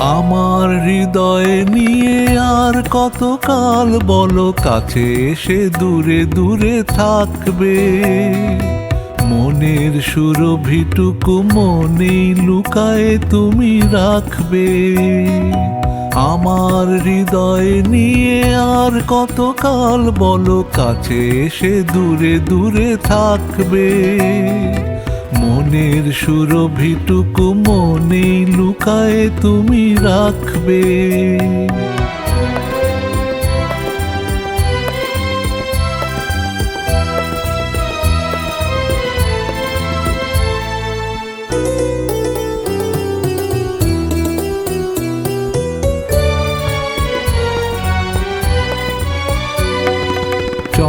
আমার হৃদয় নিয়ে আর কত কাল বলো, কাছে এসে দূরে দূরে থাকবে। মনের সুরভিটুকু মনেই লুকায়ে তুমি রাখবে। আমার হৃদয় নিয়ে আর কত কাল বলো, কাছে এসে দূরে দূরে থাকবে। মনের সুরভিটুকু মনেই লুকায় তুমি রাখবে।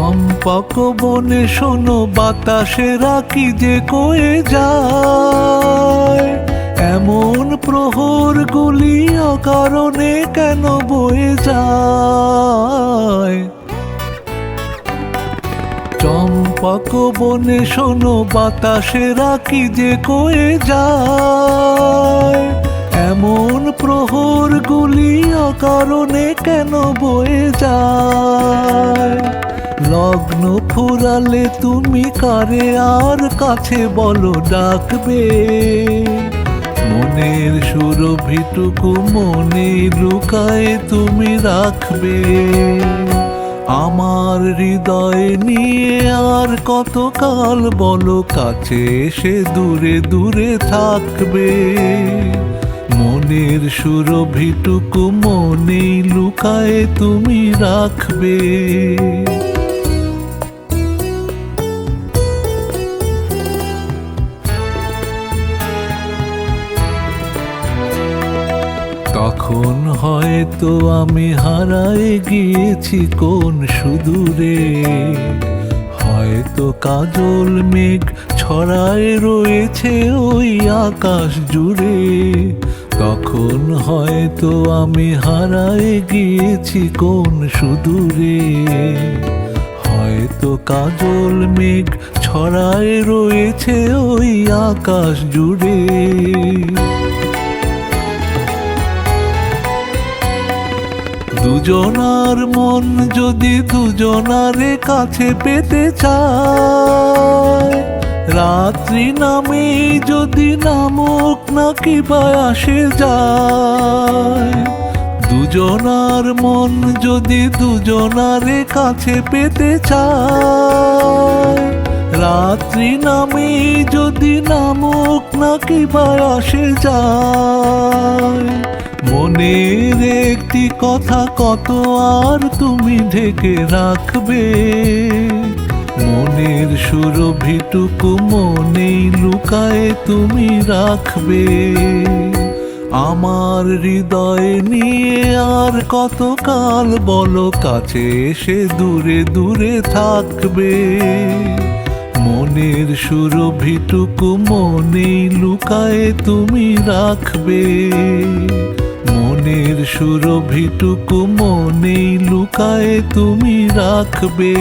চম্পক বনে শোনো বাতাসে রাখি যে কয়ে যায়। এমন প্রহর গুলি অকারণে কেন বয়ে যায়? চম্পক বনে শোনো বাতাসে রাখি যে কয়ে যায়। এমন প্রহর গুলি অকারণে কেন বয়ে যায়? লগ্ন ফুরালে তুমি কারে? আর কাছে বলো, ডাকবে। মনের সুরভিটুকু মনে লুকায়ে তুমি রাখবে। আমার হৃদয় নিয়ে আর কতকাল বলো, কাছে সে দূরে দূরে থাকবে। মনের সুরভিটুকু মনেই লুকায়ে তুমি রাখবে। তখন হয়তো আমি হারায় গিয়েছি কোন সুদূরে। হয়তো কাজল মেঘ ছড়ায় রয়েছে ওই আকাশ জুড়ে। তখন হয়তো আমি হারায় গিয়েছি কোন সুদূরে। হয়তো কাজল মেঘ ছড়ায় রয়েছে ওই আকাশ জুড়ে। দুজনার মন যদি দুজনারে কাছে পেতে চায়, রাত্রি নামে যদি নামক নাকি বা আসে যায়, দুজনার মন যদি দুজনারে কাছে পেতে চায়, রাত্রি নামে যদি নামক নাকি বা আসে যায়। মনের একটি কথা কত আর তুমি ঢেকে রাখবে? মনের সুরভিটুকু মনেই লুকায়ে তুমি রাখবে। আমার হৃদয় নিয়ে আর কতকাল বলো কাছে এসে দূরে দূরে থাকবে? মনের সুরভিটুকু মনেই লুকায়ে তুমি রাখবে। মনের সুরভিটুকু মনেই লুকায় তুমি রাখবে।